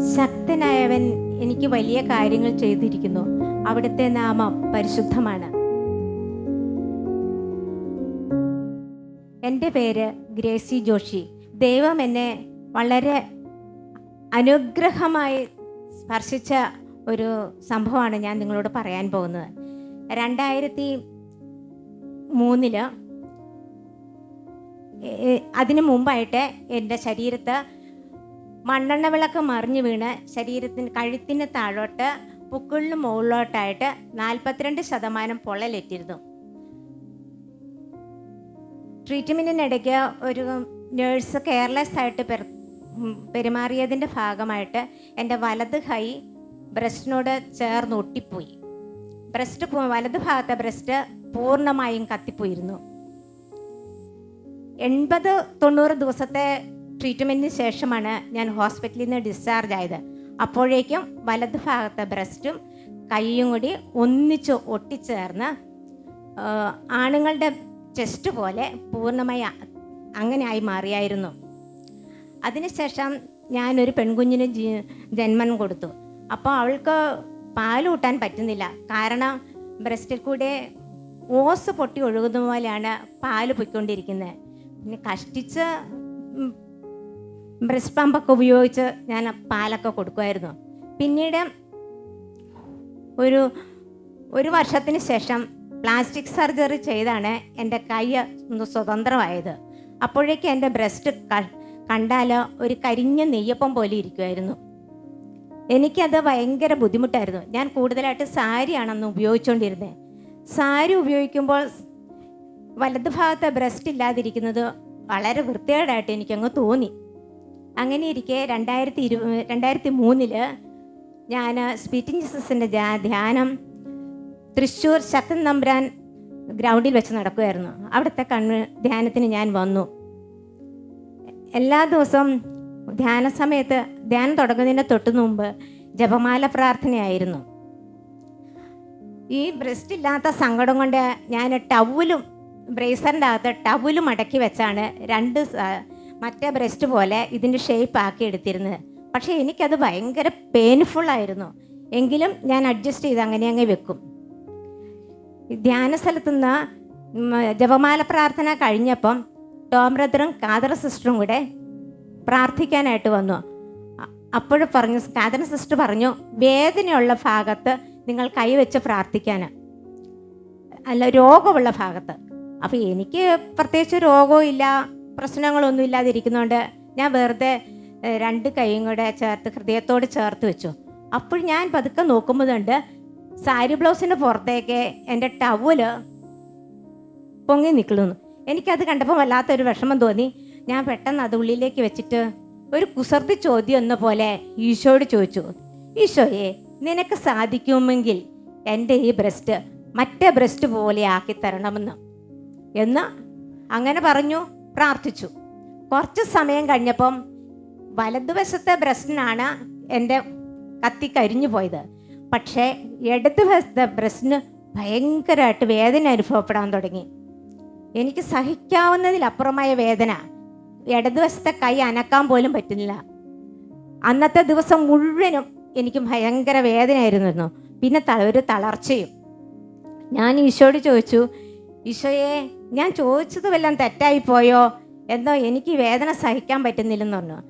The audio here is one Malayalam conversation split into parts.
ശക്തനായവൻ എനിക്ക് വലിയ കാര്യങ്ങൾ ചെയ്തിരിക്കുന്നു. അവിടുത്തെ നാമം പരിശുദ്ധമാണ്. എന്റെ പേര് ഗ്രേസി ജോഷി. ദൈവം എന്നെ വളരെ അനുഗ്രഹമായി സ്പർശിച്ച ഒരു സംഭവമാണ് ഞാൻ നിങ്ങളോട് പറയാൻ പോകുന്നത്. രണ്ടായിരത്തി മൂന്നിൽ അതിനു മുമ്പായിട്ട് എന്റെ ശരീരത്ത് മണ്ണെണ്ണ വിളക്ക് മറിഞ്ഞു വീണ് ശരീരത്തിന് കഴുത്തിന് താഴോട്ട് പുക്കിളിന് മുകളിലോട്ടായിട്ട് നാൽപ്പത്തിരണ്ട് ശതമാനം പൊള്ളലേറ്റിരുന്നു. ട്രീറ്റ്മെന്റിനിടയ്ക്ക് ഒരു നേഴ്സ് കെയർലെസ് ആയിട്ട് പെർ പെരുമാറിയതിന്റെ ഭാഗമായിട്ട് എന്റെ വലത് കൈ ബ്രസ്റ്റിനോട് ചേർന്ന് ഒട്ടിപ്പോയി. ബ്രസ്റ്റ് വലത് ഭാഗത്തെ ബ്രസ്റ്റ് പൂർണമായും കത്തിപ്പോയിരുന്നു. എൺപത് തൊണ്ണൂറ് ദിവസത്തെ ട്രീറ്റ്മെന്റിന് ശേഷമാണ് ഞാൻ ഹോസ്പിറ്റലിൽ നിന്ന് ഡിസ്ചാർജ് ആയത്. അപ്പോഴേക്കും വലത് ഭാഗത്തെ ബ്രസ്റ്റും കൈയും കൂടി ഒന്നിച്ച് ഒട്ടിച്ചേർന്ന് ആണുങ്ങളുടെ ചെസ്റ്റ് പോലെ പൂർണമായി അങ്ങനെ ആയി മാറിയായിരുന്നു. അതിനുശേഷം ഞാനൊരു പെൺകുഞ്ഞിന് ജന്മം കൊടുത്തു. അപ്പോൾ അവൾക്ക് പാൽ കൂട്ടാൻ പറ്റുന്നില്ല. കാരണം ബ്രസ്റ്റിൽ കൂടെ ഓസ് പൊട്ടി ഒഴുകുന്ന പോലെയാണ് പാൽ പൊയ്ക്കൊണ്ടിരിക്കുന്നത്. പിന്നെ കഷ്ടിച്ച് ബ്രസ്റ്റ് പമ്പൊക്കെ ഉപയോഗിച്ച് ഞാൻ പാലൊക്കെ കൊടുക്കുമായിരുന്നു. പിന്നീട് ഒരു ഒരു വർഷത്തിന് ശേഷം പ്ലാസ്റ്റിക് സർജറി ചെയ്താണ് എന്റെ കൈ സ്വതന്ത്രമായത്. അപ്പോഴേക്ക് എന്റെ ബ്രസ്റ്റ് കണ്ടാൽ ഒരു കരിഞ്ഞ നെയ്യപ്പം പോലെ ഇരിക്കുമായിരുന്നു എനിക്കത് ഭയങ്കര ബുദ്ധിമുട്ടായിരുന്നു. ഞാൻ കൂടുതലായിട്ട് സാരിയാണ് അന്ന് ഉപയോഗിച്ചുകൊണ്ടിരുന്നത് സാരി ഉപയോഗിക്കുമ്പോൾ വലതുഭാഗത്തെ ബ്രസ്റ്റ് ഇല്ലാതിരിക്കുന്നത് വളരെ വൃത്തികേടായിട്ട് എനിക്കങ്ങ് തോന്നി. അങ്ങനെ ഇരിക്കെ രണ്ടായിരത്തി ഇരു രണ്ടായിരത്തി മൂന്നിൽ ഞാൻ സ്പീറ്റിംഗ് ജീസസിന്റെ ധ്യാനം തൃശ്ശൂർ ശക്തൻ നമ്പ്രാൻ ഗ്രൗണ്ടിൽ വെച്ച് നടക്കുമായിരുന്നു അവിടുത്തെ കണ്ണ് ധ്യാനത്തിന് ഞാൻ വന്നു. എല്ലാ ദിവസവും ധ്യാന സമയത്ത് ധ്യാനം തുടങ്ങുന്നതിന് തൊട്ട് മുമ്പ് ജപമാല പ്രാർത്ഥനയായിരുന്നു. ഈ ബ്രസ്റ്റ് ഇല്ലാത്ത സങ്കടം കൊണ്ട് ഞാൻ ടവലും ബ്രേസറിന്റെ അകത്ത് ടവലും അടക്കി വെച്ചാണ് രണ്ട് മറ്റേ ബ്രസ്റ്റ് പോലെ ഇതിന്റെ ഷേപ്പ് ആക്കി എടുത്തിരുന്നത്. പക്ഷേ എനിക്കത് ഭയങ്കര പെയിൻഫുൾ ആയിരുന്നു. എങ്കിലും ഞാൻ അഡ്ജസ്റ്റ് ചെയ്ത് അങ്ങനെ അങ്ങ് വെക്കും. ധ്യാന സ്ഥലത്തുനിന്ന് നിന്ന് ജപമാല പ്രാർത്ഥന കഴിഞ്ഞപ്പം ടോം ബ്രദറും കാതറ സിസ്റ്ററും കൂടെ പ്രാർത്ഥിക്കാനായിട്ട് വന്നു. അപ്പോൾ പറഞ്ഞു കാതറ സിസ്റ്റർ പറഞ്ഞു വേദനയുള്ള ഭാഗത്ത് നിങ്ങൾ കൈവച്ച് പ്രാർത്ഥിക്കാൻ അല്ല രോഗമുള്ള ഭാഗത്ത്. അപ്പോൾ എനിക്ക് പ്രത്യേകിച്ച് രോഗവും ഇല്ല. പ്രശ്നങ്ങളൊന്നും ഇല്ലാതിരിക്കുന്നതുകൊണ്ട് ഞാൻ വെറുതെ രണ്ട് കൈയും കൂടെ ചേർത്ത് ഹൃദയത്തോട് ചേർത്ത് വെച്ചു. അപ്പോൾ ഞാൻ പതുക്കെ നോക്കുമ്പോഴുണ്ട് സാരി ബ്ലൗസിന് പുറത്തേക്ക് എന്റെ ടവൽ പൊങ്ങി നിൽക്കുന്നു. എനിക്കത് കണ്ടപ്പോൾ വല്ലാത്തൊരു വിഷമം തോന്നി. ഞാൻ പെട്ടെന്ന് അത് ഉള്ളിലേക്ക് വെച്ചിട്ട് ഒരു കുസൃതി ചോദ്യം എന്ന പോലെ ഈശോയോട് ചോദിച്ചു. ഈശോയെ നിനക്ക് സാധിക്കുമെങ്കിൽ എന്റെ ഈ ബ്രസ്റ്റ് മറ്റേ ബ്രസ്റ്റ് പോലെ ആക്കി തരണമെന്ന്. എന്ന് അങ്ങനെ പറഞ്ഞു. പ്രാർത്ഥിച്ചു. കുറച്ച് സമയം കഴിഞ്ഞപ്പം വലതുവശത്തെ ബ്രസ്റ്റിനാണ് എന്റെ കത്തി കരിഞ്ഞു പോയത്. പക്ഷേ ഇടതുവശത്തെ ബ്രസ്റ്റിന് ഭയങ്കരമായിട്ട് വേദന അനുഭവപ്പെടാൻ തുടങ്ങി. എനിക്ക് സഹിക്കാവുന്നതിലപ്പുറമായ വേദന. ഇടതുവശത്തെ കൈ അനക്കാൻ പോലും പറ്റുന്നില്ല. അന്നത്തെ ദിവസം മുഴുവനും എനിക്ക് ഭയങ്കര വേദനയായിരുന്നു. പിന്നെ ഒരു തളർച്ചയും. ഞാൻ ഈശോയോട് ചോദിച്ചു ഈശോയെ ഞാൻ ചോദിച്ചത് വല്ലതും തെറ്റായി പോയോ? എന്നോ എനിക്ക് വേദന സഹിക്കാൻ പറ്റുന്നില്ലെന്ന് പറഞ്ഞു.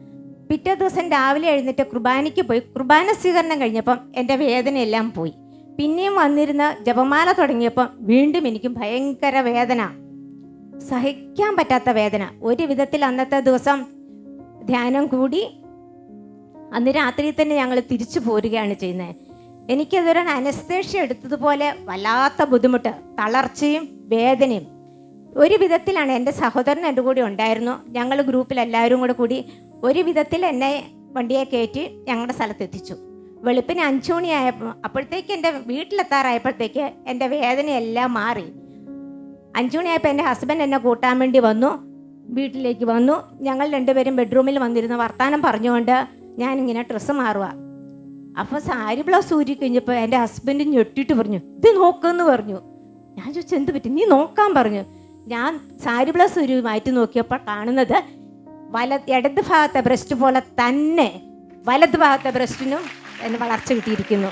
പിറ്റേ ദിവസം രാവിലെ എഴുന്നേറ്റ് കുർബാനയ്ക്ക് പോയി. കുർബാന സ്വീകരണം കഴിഞ്ഞപ്പം എന്റെ വേദനയെല്ലാം പോയി. പിന്നെയും വന്നിരുന്ന ജപമാല തുടങ്ങിയപ്പം വീണ്ടും എനിക്ക് ഭയങ്കര വേദന. സഹിക്കാൻ പറ്റാത്ത വേദന. ഒരു വിധത്തിൽ അന്നത്തെ ദിവസം ധ്യാനം കൂടി. അന്ന് രാത്രി തന്നെ ഞങ്ങൾ തിരിച്ചു പോരുകയാണ് ചെയ്യുന്നത്. എനിക്കതൊരു അനസ്തേഷ്യ എടുത്തതുപോലെ വല്ലാത്ത ബുദ്ധിമുട്ട് തളർച്ചയും വേദനയും. ഒരു വിധത്തിലാണ് എന്റെ സഹോദരൻ എന്റെ കൂടെ ഉണ്ടായിരുന്നു. ഞങ്ങൾ ഗ്രൂപ്പിൽ എല്ലാവരും കൂടെ കൂടി ഒരു വിധത്തിൽ എന്നെ വണ്ടിയെ കയറ്റി ഞങ്ങളുടെ സ്ഥലത്തെത്തിച്ചു വെളുപ്പിന് അഞ്ചു മണിയായപ്പോൾ അപ്പോഴത്തേക്ക് എന്റെ വീട്ടിലെത്താറായപ്പോഴത്തേക്ക് എന്റെ വേദനയെല്ലാം മാറി. അഞ്ചു മണിയായപ്പോൾ എന്റെ ഹസ്ബൻഡ് എന്നെ കൂട്ടാൻ വേണ്ടി വന്നു വീട്ടിലേക്ക് വന്നു. ഞങ്ങൾ രണ്ടുപേരും ബെഡ്റൂമിൽ വന്നിരുന്ന് വർത്തമാനം പറഞ്ഞുകൊണ്ട് ഞാനിങ്ങനെ ഡ്രസ്സ് മാറുക. അപ്പോൾ സാരി ബ്ലൗസ് ഊരി കഴിഞ്ഞപ്പോൾ എന്റെ ഹസ്ബൻഡ് ഞെട്ടിട്ട് പറഞ്ഞു ഇത് നോക്കെന്ന് പറഞ്ഞു. ഞാൻ ചോദിച്ചു എന്ത് പറ്റി? നീ നോക്കാൻ പറഞ്ഞു. ഞാൻ സാരി ബ്ലൗസ് ഊരി മാറ്റി നോക്കിയപ്പോൾ കാണുന്നത് വല ഇടത് ഭാഗത്തെ ബ്രസ്റ്റ് പോലെ തന്നെ വലത് ഭാഗത്തെ ബ്രസ്റ്റിനും എന്നെ വളർച്ച കിട്ടിയിരിക്കുന്നു.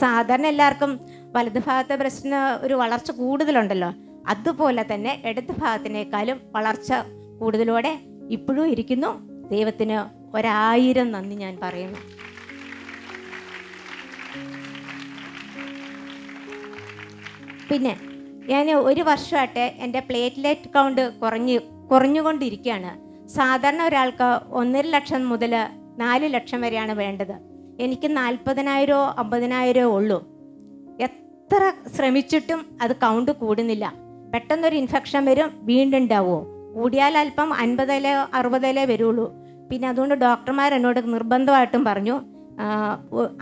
സാധാരണ എല്ലാവർക്കും വലത് ഭാഗത്തെ ബ്രസ്റ്റിന് ഒരു വളർച്ച കൂടുതലുണ്ടല്ലോ. അതുപോലെ തന്നെ ഇടത് ഭാഗത്തിനേക്കാളും വളർച്ച കൂടുതലോടെ ഇപ്പോഴും ഇരിക്കുന്നു. ദൈവത്തിന് ഒരായിരം നന്ദി ഞാൻ പറയുന്നു. പിന്നെ ഞാൻ ഒരു വർഷമായിട്ട് എന്റെ പ്ലേറ്റ്ലെറ്റ് കൗണ്ട് കുറഞ്ഞ് കുറഞ്ഞുകൊണ്ടിരിക്കുകയാണ്. സാധാരണ ഒരാൾക്ക് ഒന്നര ലക്ഷം മുതൽ നാല് ലക്ഷം വരെയാണ് വേണ്ടത്. എനിക്ക് നാൽപ്പതിനായിരമോ അമ്പതിനായിരമോ ഉള്ളൂ. എത്ര ശ്രമിച്ചിട്ടും അത് കൗണ്ട് കൂടുന്നില്ല. പെട്ടെന്നൊരു ഇൻഫെക്ഷൻ വരും വീണ്ടും ഉണ്ടാവുമോ കൂടിയാൽ അല്പം അൻപതിലേ അറുപതിലേ വരുള്ളൂ. പിന്നെ അതുകൊണ്ട് ഡോക്ടർമാർ എന്നോട് നിർബന്ധമായിട്ടും പറഞ്ഞു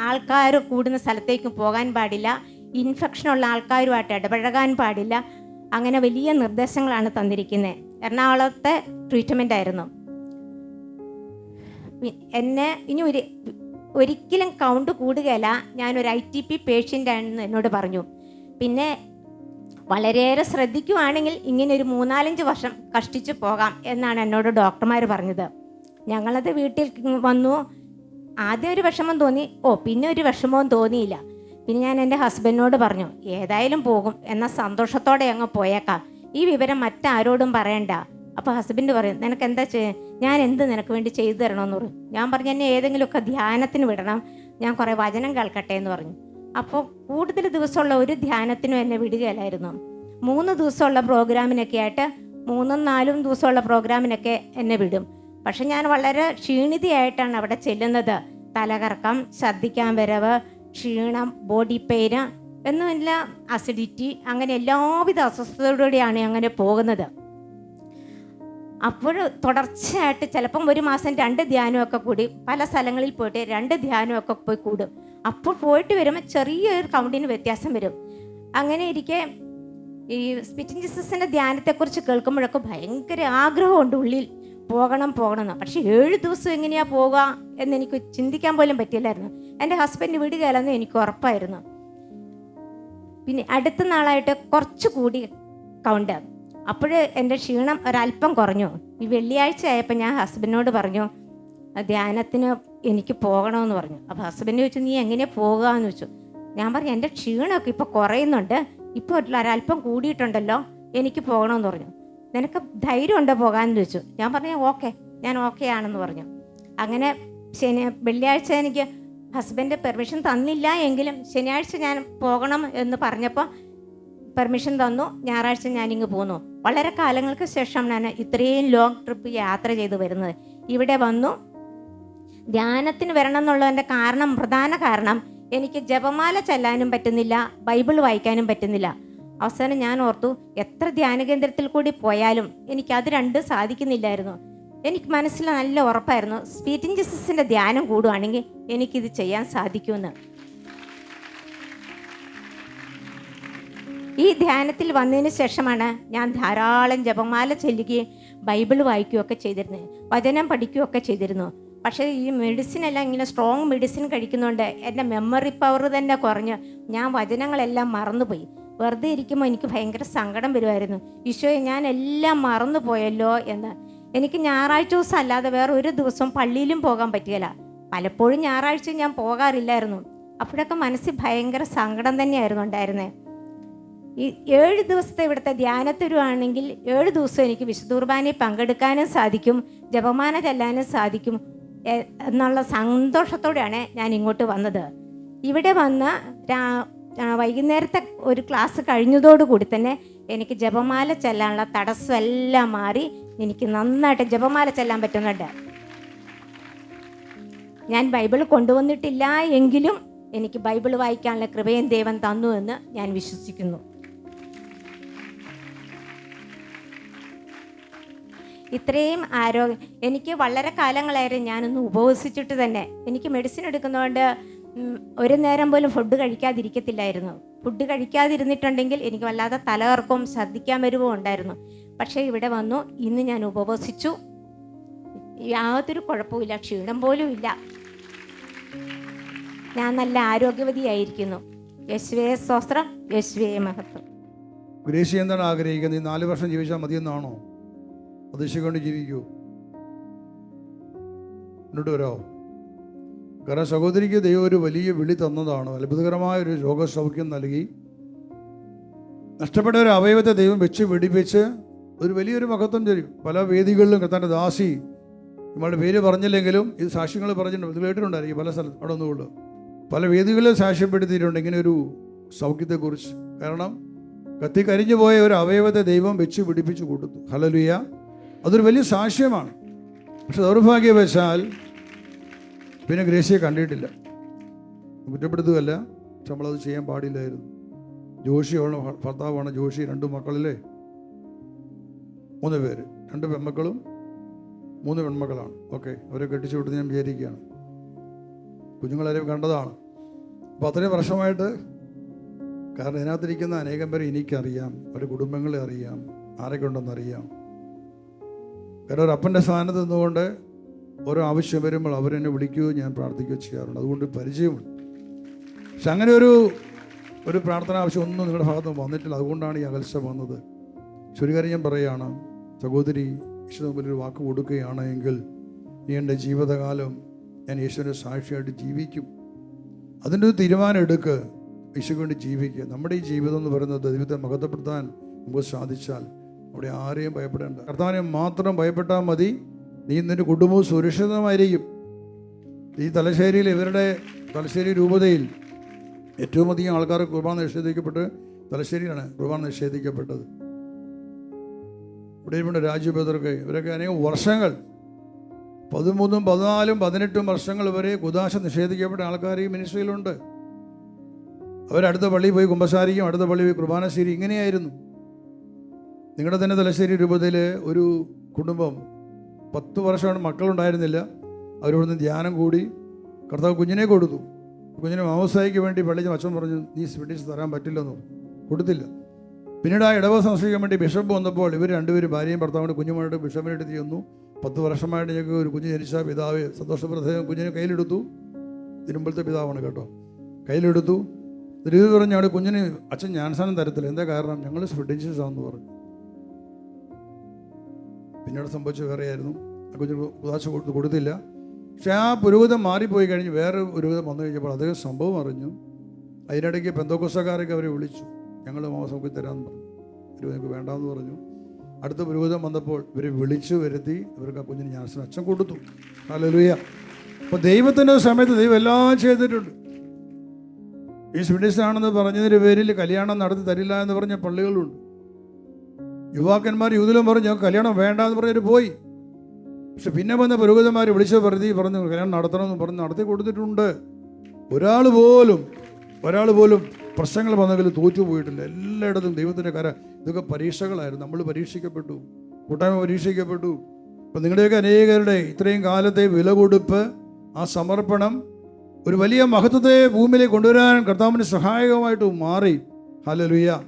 ആൾക്കാർ കൂടുന്ന സ്ഥലത്തേക്ക് പോകാൻ പാടില്ല. ഇൻഫെക്ഷൻ ഉള്ള ആൾക്കാരുമായിട്ട് ഇടപഴകാൻ പാടില്ല. അങ്ങനെ വലിയ നിർദ്ദേശങ്ങളാണ് തന്നിരിക്കുന്നത്. എറണാകുളത്തെ ട്രീറ്റ്മെന്റ് ആയിരുന്നു. എന്നെ ഇനി ഒരു ഒരിക്കലും കൗണ്ട് കൂടുകയല്ല. ഞാനൊരു ഐ ടി പി പേഷ്യന്റ് ആണെന്ന് എന്നോട് പറഞ്ഞു. പിന്നെ വളരെയേറെ ശ്രദ്ധിക്കുവാണെങ്കിൽ ഇങ്ങനെ ഒരു മൂന്നാലഞ്ച് വർഷം കഷ്ടിച്ച് പോകാം എന്നാണ് എന്നോട് ഡോക്ടർമാർ പറഞ്ഞത്. ഞങ്ങളത് വീട്ടിൽ വന്നു. ആദ്യം ഒരു വിഷമം തോന്നി. ഓ പിന്നെ ഒരു വിഷമവും തോന്നിയില്ല. പിന്നെ ഞാൻ എന്റെ ഹസ്ബൻഡിനോട് പറഞ്ഞു ഏതായാലും പോകും. എന്ന സന്തോഷത്തോടെ അങ്ങ് പോയേക്കാം. ഈ വിവരം മറ്റാരോടും പറയണ്ട. അപ്പോൾ ഹസ്ബൻഡ് പറയും നിനക്ക് എന്താ ചെയ്യ ഞാൻ എന്ത് നിനക്ക് വേണ്ടി ചെയ്തു തരണമെന്ന് പറഞ്ഞു ഞാൻ പറഞ്ഞു എന്നെ ഏതെങ്കിലുമൊക്കെ ധ്യാനത്തിന് വിടണം. ഞാൻ കുറേ വചനം കേൾക്കട്ടെ എന്ന് പറഞ്ഞു. അപ്പോൾ കൂടുതൽ ദിവസമുള്ള ഒരു ധ്യാനത്തിനും എന്നെ വിടുകയല്ലായിരുന്നു. മൂന്ന് ദിവസമുള്ള പ്രോഗ്രാമിനൊക്കെ ആയിട്ട് മൂന്നും നാലും ദിവസമുള്ള പ്രോഗ്രാമിനൊക്കെ എന്നെ വിടും. പക്ഷെ ഞാൻ വളരെ ക്ഷീണിതയായിട്ടാണ് അവിടെ ചെല്ലുന്നത്. തലകറക്കം ഛർദ്ദിക്കാൻ വരവ് ക്ഷീണം ബോഡി പെയിന് എന്നുമില്ല അസിഡിറ്റി അങ്ങനെ എല്ലാവിധ അസ്വസ്ഥതയോടെയാണ് അങ്ങനെ പോകുന്നത്. അപ്പോൾ തുടർച്ചയായിട്ട് ചിലപ്പം ഒരു മാസം രണ്ട് ധ്യാനമൊക്കെ കൂടി പല സ്ഥലങ്ങളിൽ പോയിട്ട് രണ്ട് ധ്യാനമൊക്കെ പോയി കൂടും. അപ്പോൾ പോയിട്ട് വരുമ്പോൾ ചെറിയൊരു കൗണ്ടിന് വ്യത്യാസം വരും. അങ്ങനെ ഇരിക്കെ ഈ സ്പിറ്റിംഗ് ജീസസിന്റെ ധ്യാനത്തെക്കുറിച്ച് കേൾക്കുമ്പോഴൊക്കെ ഭയങ്കര ആഗ്രഹമുണ്ട് ഉള്ളിൽ. പോകണം പോകണം എന്ന്. പക്ഷെ ഏഴ് ദിവസം എങ്ങനെയാ പോകുക എന്ന് എനിക്ക് ചിന്തിക്കാൻ പോലും പറ്റില്ലായിരുന്നു. എന്റെ ഹസ്ബൻഡ് വിടുകയല്ലെന്ന് എനിക്ക് ഉറപ്പായിരുന്നു. പിന്നെ അടുത്ത നാളായിട്ട് കുറച്ച് കൂടി കൗണ്ട് അപ്പോൾ എന്റെ ക്ഷീണം ഒരല്പം കുറഞ്ഞു. ഈ വെള്ളിയാഴ്ച ആയപ്പോൾ ഞാൻ ഹസ്ബൻഡിനോട് പറഞ്ഞു ധ്യാനത്തിന് എനിക്ക് പോകണമെന്ന് പറഞ്ഞു. അപ്പോൾ ഹസ്ബൻഡ് ചോദിച്ചു നീ എങ്ങനെ പോകാമെന്ന് ചോദിച്ചു. ഞാൻ പറഞ്ഞു എന്റെ ക്ഷീണമൊക്കെ ഇപ്പോൾ കുറയുന്നുണ്ട്. ഇപ്പോൾ ഒരല്പം കൂടിയിട്ടുണ്ടല്ലോ. എനിക്ക് പോകണമെന്ന് പറഞ്ഞു. നിനക്ക് ധൈര്യം ഉണ്ടോ പോകാമെന്ന് ചോദിച്ചു. ഞാൻ പറഞ്ഞു ഓക്കെ ഞാൻ ഓക്കെ ആണെന്ന് പറഞ്ഞു. അങ്ങനെ ശനി വെള്ളിയാഴ്ച എനിക്ക് ഹസ്ബൻഡ് പെർമിഷൻ തന്നില്ല എങ്കിലും ശനിയാഴ്ച ഞാൻ പോകണം എന്ന് പറഞ്ഞപ്പോൾ പെർമിഷൻ തന്നു. ഞായറാഴ്ച ഞാനിങ്ങ് പോന്നു. വളരെ കാലങ്ങൾക്ക് ശേഷം ഞാൻ ഇത്രയും ലോങ് ട്രിപ്പ് യാത്ര ചെയ്ത് വരുന്നത്. ഇവിടെ വന്നു. ധ്യാനത്തിന് വരണം എന്നുള്ളതിന്റെ കാരണം പ്രധാന കാരണം എനിക്ക് ജപമാല ചെല്ലാനും പറ്റുന്നില്ല ബൈബിൾ വായിക്കാനും പറ്റുന്നില്ല. അവസാനം ഞാൻ ഓർത്തു എത്ര ധ്യാന കേന്ദ്രത്തിൽ കൂടി പോയാലും എനിക്ക് അത് രണ്ടും സാധിക്കുന്നില്ലായിരുന്നു. എനിക്ക് മനസ്സിൽ നല്ല ഉറപ്പായിരുന്നു സ്പീറ്റിംഗ് ജസ്റ്റിസിന്റെ ധ്യാനം കൂടുവാണെങ്കിൽ എനിക്കിത് ചെയ്യാൻ സാധിക്കുമെന്ന്. ഈ ധ്യാനത്തിൽ വന്നതിന് ശേഷമാണ് ഞാൻ ധാരാളം ജപമാല ചെല്ലുകയും ബൈബിൾ വായിക്കുകയൊക്കെ ചെയ്തിരുന്നത് വചനം പഠിക്കുകയൊക്കെ ചെയ്തിരുന്നു. പക്ഷേ ഈ മെഡിസിൻ എല്ലാം ഇങ്ങനെ സ്ട്രോങ് മെഡിസിൻ കഴിക്കുന്നതുകൊണ്ട് എന്റെ മെമ്മറി പവർ തന്നെ കുറഞ്ഞ് ഞാൻ വചനങ്ങളെല്ലാം മറന്നുപോയി. വെറുതെ ഇരിക്കുമ്പോൾ എനിക്ക് ഭയങ്കര സങ്കടം വരുമായിരുന്നു ഈശോയെ ഞാൻ എല്ലാം മറന്നു പോയല്ലോ എന്ന്. എനിക്ക് ഞായറാഴ്ച ദിവസം അല്ലാതെ വേറെ ഒരു ദിവസം പള്ളിയിലും പോകാൻ പറ്റിയല്ല. പലപ്പോഴും ഞായറാഴ്ച ഞാൻ പോകാറില്ലായിരുന്നു. അപ്പോഴൊക്കെ മനസ്സിൽ ഭയങ്കര സങ്കടം തന്നെയായിരുന്നു ഉണ്ടായിരുന്നത് ഈ ഏഴ് ദിവസത്തെ ഇവിടുത്തെ ധ്യാനത്തിരുവാണെങ്കിൽ ഏഴ് ദിവസം എനിക്ക് വിശുദ്ധ പങ്കെടുക്കാനും സാധിക്കും ജപമാന ചെല്ലാനും സാധിക്കും. എന്നുള്ള സന്തോഷത്തോടെയാണ് ഞാൻ ഇങ്ങോട്ട് വന്നത്. ഇവിടെ വന്ന് വൈകുന്നേരത്തെ ഒരു ക്ലാസ് കഴിഞ്ഞതോടുകൂടി തന്നെ എനിക്ക് ജപമാല ചെല്ലാനുള്ള തടസ്സമെല്ലാം മാറി എനിക്ക് നന്നായിട്ട് ജപമാല ചെല്ലാൻ പറ്റുന്നുണ്ട്. ഞാൻ ബൈബിൾ കൊണ്ടുവന്നിട്ടില്ല എങ്കിലും എനിക്ക് ബൈബിൾ വായിക്കാനുള്ള കൃപയും ദൈവം തന്നു എന്ന് ഞാൻ വിശ്വസിക്കുന്നു. ഇത്രയും ആരോഗ്യം. എനിക്ക് വളരെ കാലങ്ങളായിരുന്നു ഞാനൊന്ന് ഉപവസിച്ചിട്ട് തന്നെ. എനിക്ക് മെഡിസിൻ എടുക്കുന്നതുകൊണ്ട് ഒരു നേരം പോലും ഫുഡ് കഴിക്കാതിരിക്കത്തില്ലായിരുന്നു. ഫുഡ് കഴിക്കാതിരുന്നിട്ടുണ്ടെങ്കിൽ എനിക്ക് വല്ലാതെ തലകർക്കവും ശ്രദ്ധിക്കാൻ വരുമോ ഉണ്ടായിരുന്നു. പക്ഷേ ഇവിടെ വന്നു. ഇന്ന് ഞാൻ ഉപവസിച്ചു. യാതൊരു കുഴപ്പമില്ല ക്ഷീണം പോലും ഇല്ല. ഞാൻ നല്ല ആരോഗ്യവതിയായിരിക്കുന്നു. യശ്വേ സ്വസ്ത്രം യശ്വേ മഹത്വം. ഗ്രേസി എന്താണ് ആഗ്രഹിക്കുന്നത്? നാല് വർഷം ജീവിച്ചാൽ മതിയെന്നാണോ? പ്രതീക്ഷിക്കൊണ്ട് ജീവിക്കൂ. എന്നിട്ട് വരാമോ കാരണം സഹോദരിക്ക് ദൈവം ഒരു വലിയ വിളി തന്നതാണ്. അത്ഭുതകരമായ ഒരു രോഗസൗഖ്യം നൽകി. നഷ്ടപ്പെട്ട ഒരു അവയവത്തെ ദൈവം വെച്ച് വെടിപ്പിച്ച് ഒരു വലിയൊരു മഹത്വം ചെയ്യും പല വേദികളിലും തന്റെ ദാസി നമ്മളുടെ പേര് പറഞ്ഞില്ലെങ്കിലും ഇത് സാക്ഷ്യങ്ങൾ പറഞ്ഞിട്ടുണ്ട്. ഇത് കേട്ടിട്ടുണ്ടായിരിക്കും പല സ്ഥലത്ത് അവിടെ ഒന്നുകൊണ്ട് പല വേദികളിലും സാക്ഷ്യപ്പെടുത്തിയിട്ടുണ്ട് ഇങ്ങനെ ഒരു സൗഖ്യത്തെക്കുറിച്ച്. കാരണം കത്തി കരിഞ്ഞു പോയ ഒരു അവയവത്തെ ദൈവം വെച്ച് പിടിപ്പിച്ചു കൊടുത്തു. ഹലലുയ അതൊരു വലിയ സാക്ഷ്യമാണ്. പക്ഷെ ദൗർഭാഗ്യവശാൽ പിന്നെ ഗ്രേസിയെ കണ്ടിട്ടില്ല. കുറ്റപ്പെടുത്തുകയല്ല. നമ്മളത് ചെയ്യാൻ പാടില്ലായിരുന്നു. ജോഷിയാണ് ഭർത്താവാണ് ജോഷി. രണ്ട് മക്കളിലെ മൂന്ന് പേര്. രണ്ട് പെൺമക്കളും മൂന്ന് പെൺമക്കളാണ്. ഓക്കെ. അവരെ കെട്ടിച്ചു വിട്ട് ഞാൻ വിചാരിക്കുകയാണ്. കുഞ്ഞുങ്ങളെല്ലാം കണ്ടതാണ്. അപ്പോൾ അത്രയും വർഷമായിട്ട് കാരണം ഇതിനകത്തിരിക്കുന്ന അനേകം പേരെ എനിക്കറിയാം. അവരുടെ കുടുംബങ്ങളെ അറിയാം. ആരൊക്കെ ഉണ്ടെന്ന് അറിയാം. കാരണം ഒരു അപ്പന്റെ സ്ഥാനത്ത് നിന്നുകൊണ്ട് ഓരോ ആവശ്യം വരുമ്പോൾ അവരെന്നെ വിളിക്കുകയോ ഞാൻ പ്രാർത്ഥിക്കുകയോ ചെയ്യാറുണ്ട്. അതുകൊണ്ട് പരിചയമുണ്ട്. പക്ഷെ അങ്ങനെ ഒരു ഒരു പ്രാർത്ഥന ആവശ്യം ഒന്നും നിങ്ങളുടെ ഭാഗത്ത് വന്നിട്ടില്ല. അതുകൊണ്ടാണ് ഈ അകൽച്ച വന്നത്. ചുരുക്കാര്യം ഞാൻ പറയുകയാണ് സഹോദരി യേശു മുമ്പിൽ ഒരു വാക്ക് കൊടുക്കുകയാണ് എങ്കിൽ നീ എന്റെ ജീവിതകാലം ഞാൻ യേശുവിന്റെ സാക്ഷിയായിട്ട് ജീവിക്കും. അതിന്റെ ഒരു തീരുമാനം എടുക്ക്. യേശുക്ക് വേണ്ടി ജീവിക്കുക നമ്മുടെ ഈ ജീവിതം എന്ന് പറയുന്നത് ദൈവത്തെ മഹത്വപ്പെടുത്താൻ നമുക്ക് സാധിച്ചാൽ അവിടെ ആരെയും ഭയപ്പെടേണ്ട. കർത്താവിനെ മാത്രം ഭയപ്പെട്ടാൽ മതി. നീ നിന്റെ കുടുംബവും സുരക്ഷിതമായിരിക്കും ഈ തലശ്ശേരിയിൽ ഇവരുടെ തലശ്ശേരി രൂപതയിൽ ഏറ്റവും അധികം ആൾക്കാർ കുർബാന നിഷേധിക്കപ്പെട്ട് തലശ്ശേരിയാണ് കുർബാന നിഷേധിക്കപ്പെട്ടത്. ഇവിടെ ഇവിടെ രാജു ഇവരൊക്കെ അനേകം വർഷങ്ങൾ പതിമൂന്നും പതിനാലും പതിനെട്ടും വർഷങ്ങൾ വരെ കുദാശ നിഷേധിക്കപ്പെട്ട ആൾക്കാർ ഈ മിനിസ്ട്രിയിലുണ്ട്. അവരടുത്ത പള്ളിയിൽ പോയി കുമ്പസാരിക്കും അടുത്ത പള്ളി പോയി കുർബാന ഇങ്ങനെയായിരുന്നു. നിങ്ങളുടെ തന്നെ തലശ്ശേരി രൂപതയിൽ ഒരു കുടുംബം പത്ത് വർഷമാണ് മക്കളുണ്ടായിരുന്നില്ല. അവരിവിടുന്ന് ധ്യാനം കൂടി കർത്താവ് കുഞ്ഞിനെ കൊടുത്തു. കുഞ്ഞിനെ മാമസായിക്ക് വേണ്ടി പള്ളി അച്ഛൻ പറഞ്ഞു നീ സ്വീഡിഷ് തരാൻ പറ്റില്ലെന്നു കൊടുത്തില്ല. പിന്നീട് ആ ഇടവ സംസ്കരിക്കാൻ വേണ്ടി ബിഷപ്പ് വന്നപ്പോൾ ഇവർ രണ്ടുപേരും ഭാര്യയും ഭർത്താവിന്റെ കുഞ്ഞുമായിട്ട് ബിഷപ്പിനെടുത്ത് ചെന്നു. പത്ത് വർഷമായിട്ട് ഞങ്ങൾക്ക് ഒരു കുഞ്ഞ് ജനിച്ച പിതാവ് സന്തോഷപ്രദം കുഞ്ഞിനെ കയ്യിലെടുത്തു. തിരുമ്പലത്തെ പിതാവാണ് കേട്ടോ. കയ്യിലെടുത്തു. ഇത് പറഞ്ഞു അവിടെ കുഞ്ഞിന് അച്ഛൻ ജ്ഞാനസ്ഥാനം തരത്തില്ല. എന്താ കാരണം? ഞങ്ങൾ ആണെന്ന് പറഞ്ഞു. പിന്നീട് സംഭവിച്ച വേറെയായിരുന്നു. ആ കുഞ്ഞിന് കൊടുത്ത് കൊടുത്തില്ല. പക്ഷെ ആ പുരോഹിതം മാറിപ്പോയി കഴിഞ്ഞ് വേറെ പുരോഹിതം വന്നു കഴിഞ്ഞപ്പോൾ അദ്ദേഹം സംഭവം അറിഞ്ഞു. അതിനിടയ്ക്ക് പെന്തോക്കോസക്കാരൊക്കെ അവരെ വിളിച്ചു. ഞങ്ങൾ മാസമൊക്കെ തരാമെന്ന് പറഞ്ഞു. നിങ്ങൾക്ക് വേണ്ടാന്ന് പറഞ്ഞു. അടുത്ത പുരോഹിതം വന്നപ്പോൾ ഇവരെ വിളിച്ചു വരുത്തി ഇവർക്ക് ആ കുഞ്ഞിന് ഞാൻ അച്ഛൻ കൊടുത്തു. ഹല്ലേലൂയ. അപ്പോൾ ദൈവത്തിന്റെ സമയത്ത് ദൈവം എല്ലാം ചെയ്തിട്ടുണ്ട്. ഈ സ്വിഡിഷാണെന്ന് പറഞ്ഞതിന്റെ പേരിൽ കല്യാണം നടത്തി തരില്ല എന്ന് പറഞ്ഞ പള്ളികളുണ്ട്. യുവാക്കന്മാർ യൂതിലും പറഞ്ഞു കല്യാണം വേണ്ട എന്ന് പറഞ്ഞിട്ട് പോയി. പക്ഷെ പിന്നെ വന്ന പുരോഹിതന്മാർ വിളിച്ച പ്രതി പറഞ്ഞു കല്യാണം നടത്തണമെന്ന് പറഞ്ഞ് നടത്തി കൊടുത്തിട്ടുണ്ട്. ഒരാൾ പോലും ഒരാൾ പോലും പ്രശ്നങ്ങൾ വന്നെങ്കിൽ തോറ്റു പോയിട്ടില്ല എല്ലായിടത്തും ദൈവത്തിന്റെ കര ഇതൊക്കെ പരീക്ഷകളായിരുന്നു. നമ്മൾ പരീക്ഷിക്കപ്പെട്ടു കൂട്ടായ്മ പരീക്ഷിക്കപ്പെട്ടു. അപ്പം നിങ്ങളുടെയൊക്കെ അനേകരുടെ ഇത്രയും കാലത്തെ വില കൊടുപ്പ് ആ സമർപ്പണം ഒരു വലിയ മഹത്വത്തെ ഭൂമിയിലേക്ക് കൊണ്ടുവരാൻ കർത്താവിന് സഹായകമായിട്ട് മാറി. ഹലലുയ്യ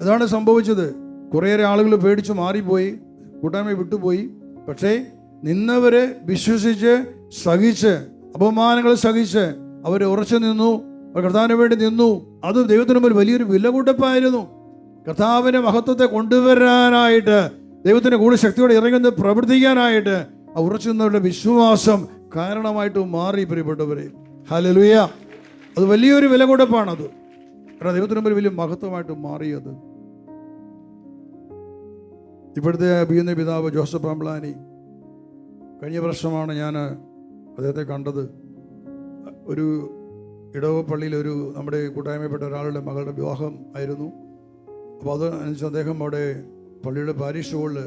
അതാണ് സംഭവിച്ചത്. കുറേയേറെ ആളുകൾ പേടിച്ച് മാറിപ്പോയി കൂട്ടായ്മ വിട്ടുപോയി. പക്ഷേ നിന്നവരെ വിശ്വസിച്ച് സഹിച്ച് അപമാനങ്ങൾ സഹിച്ച് അവർ ഉറച്ചു നിന്നു അവർ കർത്താവിന് വേണ്ടി നിന്നു. അത് ദൈവത്തിന് മുമ്പിൽ വലിയൊരു വില കൂട്ടപ്പായിരുന്നു. കർത്താവിന്റെ മഹത്വത്തെ കൊണ്ടുവരാനായിട്ട് ദൈവത്തിന്റെ കൂടെ ശക്തിയോടെ ഇറങ്ങുന്ന പ്രവർത്തിക്കാനായിട്ട് ആ ഉറച്ചു നിന്നവരുടെ വിശ്വാസം കാരണമായിട്ട് മാറി പ്രിയപ്പെട്ടവരെ. ഹലലുയ അത് വലിയൊരു വില കൊടുപ്പാണത് കാരണം ദൈവത്തിന് മുമ്പിൽ വലിയ മഹത്വമായിട്ട് മാറിയത്. ഇപ്പോഴത്തെ അഭിയുന്ന പിതാവ് ജോസഫ് അംബ്ലാനി കഴിഞ്ഞ വർഷമാണ് ഞാൻ അദ്ദേഹത്തെ കണ്ടത്. ഒരു ഇടവ പള്ളിയിലൊരു നമ്മുടെ കൂട്ടായ്മപ്പെട്ട ഒരാളുടെ മകളുടെ വിവാഹം ആയിരുന്നു. അപ്പോൾ അത് അനുസരിച്ച് അദ്ദേഹം അവിടെ പള്ളിയുടെ പാരീഷ് ഹോളിൽ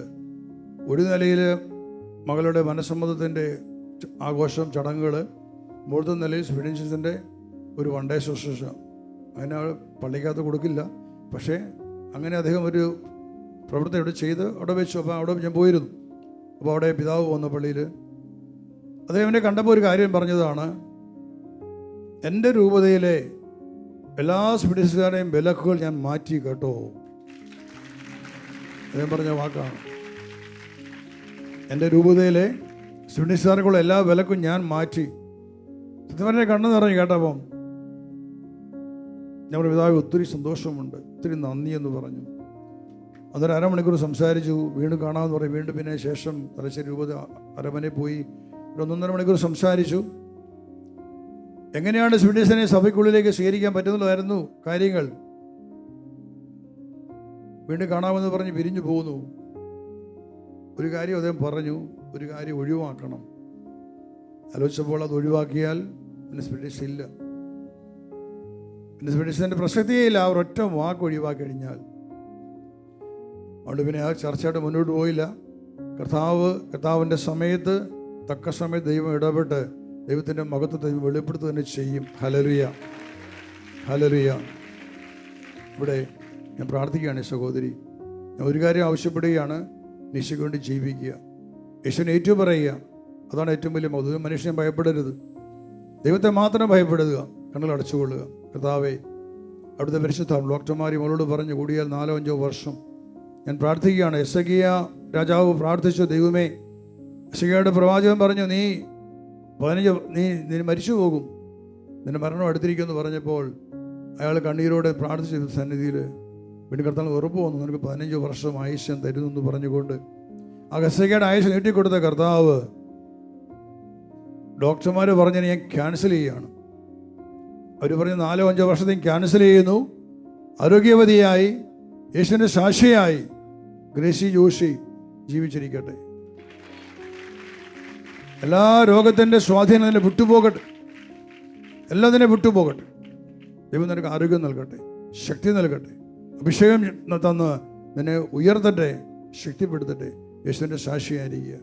ഒരു നിലയിൽ മകളുടെ മനസ്സമ്മതത്തിന്റെ ആഘോഷം ചടങ്ങുകൾ മുഴുത്ത നിലയിൽ സ്പിഡിൻസിന്റെ ഒരു വൺ ഡേ ശുശ്രൂഷ. അതിന് ആ പള്ളിക്കകത്ത് കൊടുക്കില്ല. പക്ഷേ അങ്ങനെ അദ്ദേഹം ഒരു പ്രവൃത്തി അവിടെ ചെയ്ത് അവിടെ വെച്ചു. അപ്പോൾ അവിടെ ഞാൻ പോയിരുന്നു. അപ്പോൾ അവിടെ പിതാവ് പോകുന്ന പള്ളിയിൽ അദ്ദേഹം കണ്ടപ്പോൾ ഒരു കാര്യം പറഞ്ഞതാണ്. എന്റെ രൂപതയിലെ എല്ലാ സ്പിഡിസുകാരെയും വിലക്കുകൾ ഞാൻ മാറ്റി കേട്ടോ. അദ്ദേഹം പറഞ്ഞ വാക്കാണ്. എന്റെ രൂപതയിലെ സ്പിഡിസുകാർക്കുള്ള എല്ലാ വിലക്കും ഞാൻ മാറ്റി. സത്യമാരെ കണ്ണു പറഞ്ഞു കേട്ടപ്പം ഞങ്ങളുടെ പിതാവ് ഒത്തിരി സന്തോഷമുണ്ട്. ഒത്തിരി നന്ദി എന്ന് പറഞ്ഞു. അന്നൊരു അരമണിക്കൂർ സംസാരിച്ചു. വീണ്ടും കാണാമെന്ന് പറയും വീണ്ടും പിന്നെ ശേഷം തലശ്ശേരി രൂപത അരമനെ പോയി. ഒരു ഒന്നൊന്നര മണിക്കൂർ സംസാരിച്ചു. എങ്ങനെയാണ് സ്വീഡിഷനെ സഭയ്ക്കുള്ളിലേക്ക് സ്വീകരിക്കാൻ പറ്റുന്നതായിരുന്നു കാര്യങ്ങൾ. വീണ്ടും കാണാമെന്ന് പറഞ്ഞ് പിരിഞ്ഞു പോകുന്നു. ഒരു കാര്യം അദ്ദേഹം പറഞ്ഞു. ഒരു കാര്യം ഒഴിവാക്കണം. ആലോചിച്ചപ്പോൾ അത് ഒഴിവാക്കിയാൽ പിന്നെ സ്വീഡിഷ് ഇല്ല. പിന്നെ സ്വീഡിഷിന്റെ പ്രസക്തിയേ ഇല്ല. ആ ഒരൊറ്റ വാക്ക് ഒഴിവാക്കി കഴിഞ്ഞാൽ അതുകൊണ്ട് പിന്നെ ആ ചർച്ചയായിട്ട് മുന്നോട്ട് പോയില്ല. കർത്താവ് കർത്താവിന്റെ സമയത്ത് തക്ക സമയത്ത് ദൈവം ഇടപെട്ട് ദൈവത്തിന്റെ മഹത്വത്തെ ദൈവം വെളിപ്പെടുത്തുക തന്നെ ചെയ്യും. ഹലലുയ ഹലലുയ ഇവിടെ ഞാൻ പ്രാർത്ഥിക്കുകയാണ് സഹോദരി. ഞാൻ ഒരു കാര്യം ആവശ്യപ്പെടുകയാണ്. നിശയ്ക്ക് വേണ്ടി ജീവിക്കുക. യേശുവിനെ ഏറ്റവും പറയുക. അതാണ് ഏറ്റവും വലിയ മധുരം മനുഷ്യനെ ഭയപ്പെടരുത്. ദൈവത്തെ മാത്രം ഭയപ്പെടുക. കണ്ണുകൾ അടച്ചുകൊള്ളുക. കർത്താവെ അവിടുത്തെ പരിശുദ്ധ ഡോക്ടർമാർ അവളോട് പറഞ്ഞു കൂടിയാൽ നാലോ അഞ്ചോ വർഷം ഞാൻ പ്രാർത്ഥിക്കുകയാണ്. എസഗിയ രാജാവ് പ്രാർത്ഥിച്ചു ദൈവമേ എസഗിയയുടെ പ്രവാചകൻ പറഞ്ഞു നീ പതിനഞ്ച് നീ നീ മരിച്ചു പോകും. നിന്റെ മരണം അടുത്തിരിക്കുമെന്ന് പറഞ്ഞപ്പോൾ അയാൾ കണ്ണീരോടെ പ്രാർത്ഥിച്ച സന്നിധിയിൽ പിന്നെ കർത്താവ് ഉറപ്പ് വന്നു. നിനക്ക് പതിനഞ്ച് വർഷം ആയുഷ്യം തരുന്നു എന്ന് പറഞ്ഞുകൊണ്ട്. ആ ഗസകയുടെ ആയുഷ് നീട്ടിക്കൊടുത്ത കർത്താവ് ഡോക്ടർമാർ പറഞ്ഞ് ഞാൻ ക്യാൻസൽ ചെയ്യുകയാണ്. അവർ പറഞ്ഞു നാലോ അഞ്ചോ വർഷത്തേക്ക് ക്യാൻസൽ ചെയ്യുന്നു. ആരോഗ്യവതിയായി യേശുവിന്റെ സാക്ഷിയായി. ഗ്രേസി ജോഷി ജീവിച്ചിരിക്കട്ടെ. എല്ലാ രോഗത്തിന്റെ സ്വാധീനം തന്നെ വിട്ടുപോകട്ടെ. എല്ലാം തന്നെ വിട്ടുപോകട്ടെ. ദൈവം നിനക്ക് ആരോഗ്യം നൽകട്ടെ ശക്തി നൽകട്ടെ. അഭിഷേകം തന്ന് നിന്നെ ഉയർത്തട്ടെ ശക്തിപ്പെടുത്തട്ടെ. യേശുവിന്റെ സാക്ഷിയായിരിക്കുക.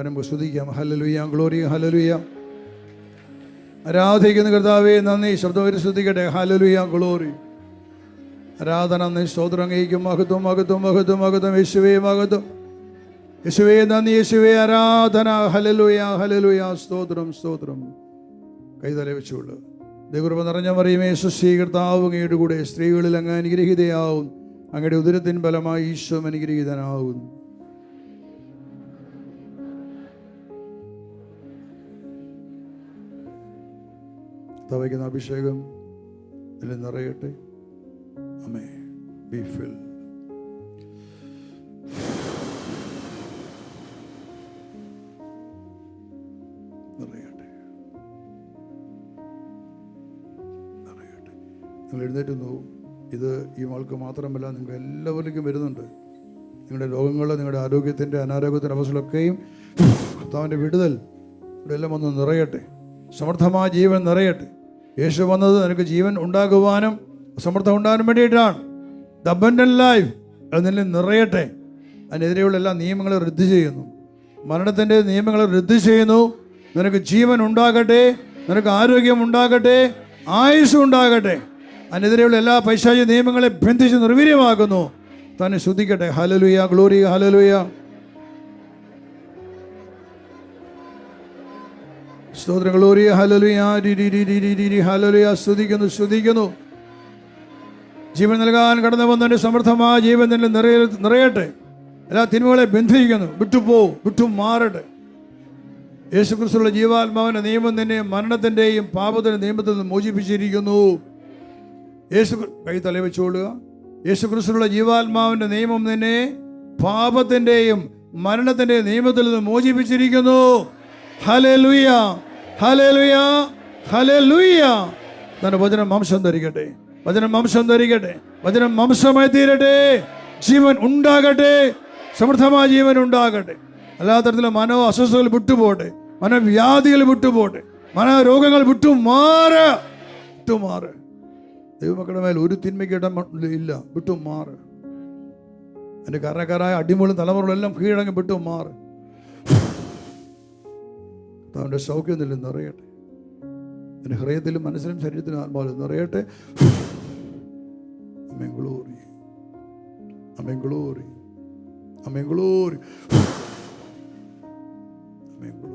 തന്നെ സ്തുതിക്കാം. ഹലലുയ്യാം ഗ്ലോറിയ ഹലലുയ്യാം ആരാധിക്കുന്ന കർത്താവേ നന്ദി. ശബ്ദം ശ്രദ്ധിക്കട്ടെ ഹലലുയ്യാം ഗ്ലോറി ആരാധന നീ സ്തോത്രം കഴിക്കും മഹത്വം മഹത്വം മഹത്വം മഹത്വം. യേശുവേ മഹത്വം. യേശുവേ നന്ദി യേശുവേ ആരാധന. ഹലലുയ ഹലലുയ സ്തോത്രം സ്തോത്രം. കൈതല വെച്ചുള്ളു ദൈവകൃപ നിറഞ്ഞ മറിയുമേ സുസ്ഥീകർത്താവ് അങ്ങയുടെ കൂടെ സ്ത്രീകളിൽ അങ്ങ് അനുഗ്രഹീതയാവും. അങ്ങയുടെ ഉദരത്തിൻ ഫലമായി ഈശോ അനുഗ്രഹീതനാവും. തവയ്ക്കുന്ന അഭിഷേകം ഇതിൽ നിറയട്ടെ അമേ ബി ഫിൽ നിങ്ങൾ എഴുന്നേറ്റ് നോവും ഇത് ഈ മൾക്ക് മാത്രമല്ല നിങ്ങൾ എല്ലാവരിലേക്കും വരുന്നുണ്ട്. നിങ്ങളുടെ രോഗങ്ങൾ നിങ്ങളുടെ ആരോഗ്യത്തിന്റെ അനാരോഗ്യത്തിന്റെ അവസ്ഥകളൊക്കെയും കർത്താവിന്റെ വിടുതൽ ഇവിടെ എല്ലാം വന്ന് നിറയട്ടെ. സമർത്ഥമായ ജീവൻ നിറയട്ടെ. യേശു വന്നത് നിനക്ക് ജീവൻ ഉണ്ടാകുവാനും സമർത്ഥം ഉണ്ടാകാൻ വേണ്ടിയിട്ടാണ്. ദ ലൈഫ് അതിന് നിറയട്ടെ. അതിനെതിരെയുള്ള എല്ലാ നിയമങ്ങളും റദ്ദ് ചെയ്യുന്നു. മരണത്തിന്റെ നിയമങ്ങൾ റദ്ദ് ചെയ്യുന്നു. നിനക്ക് ജീവൻ ഉണ്ടാകട്ടെ. നിനക്ക് ആരോഗ്യം ഉണ്ടാകട്ടെ. ആയുസ് ഉണ്ടാകട്ടെ. അതിനെതിരെയുള്ള എല്ലാ പൈശാചി നിയമങ്ങളെ ബന്ധിച്ച് നിർവീര്യമാക്കുന്നു. തന്നെ ശ്രദ്ധിക്കട്ടെ. ഹലലുയ ഗ്ലോറി ഹലലുയ സ്തോത്ര. ഗ്ലോറിയ ഹലലുയ ഹലലുയ സ്തുതിക്കുന്നു സ്തുതിക്കുന്നു ജീവൻ നൽകാൻ കടന്നു വന്നതിന്റെ സമൃദ്ധമായ ജീവൻ നിന്നെ നിറയ നിറയട്ടെ. എല്ലാ തിന്മകളെ ബന്ധിക്കുന്നു വിട്ടുപോ വിട്ടു മാറട്ടെ യേശുക്രിസ്തുള്ള ജീവാത്മാവിന്റെ നിയമം തന്നെ മരണത്തിന്റെയും പാപത്തിന്റെ നിയമത്തിൽ നിന്ന് മോചിപ്പിച്ചിരിക്കുന്നു. യേശു കൈ തല വെച്ചുകൊള്ളുക യേശുക്രിസ്തുള്ള ജീവാത്മാവിന്റെ നിയമം തന്നെ പാപത്തിന്റെയും മരണത്തിന്റെയും നിയമത്തിൽ നിന്ന് മോചിപ്പിച്ചിരിക്കുന്നു. ഹലേ ലുയ ഹലേ ലുയ ഹലേ വചനം മാംസം ധരിക്കട്ടെ. വചനം മാംസം ധരിക്കട്ടെ. വചനം മാംസമായി തീരട്ടെ. ജീവൻ ഉണ്ടാകട്ടെ. സമൃദ്ധമായ ജീവൻ ഉണ്ടാകട്ടെ. എല്ലാ മനോ അസ്വസ്ഥകൾ വിട്ടുപോട്ടെ മനോവ്യാധികൾ വിട്ടുപോട്ടെ മനോരോഗങ്ങൾ വിട്ടുമാറ. വിട്ടുമാറ്. ദൈവമക്കളുടെ മേൽ ഒരു തിന്മയ്ക്ക് ഇടം ഇല്ല. വിട്ടുമാറ്. എന്റെ കാരണക്കാരായ അടിമകളും തലമുറകളും എല്ലാം കീഴടങ്ങി വിട്ടുമാറ്. അവന്റെ സൗഖ്യം നിന്നും നിറയട്ടെ. എന്റെ ഹൃദയത്തിലും മനസ്സിലും ശരീരത്തിലും ആത്മാവിലും നിറയട്ടെ. Amém, glória. Amém, glória. Amém, glória.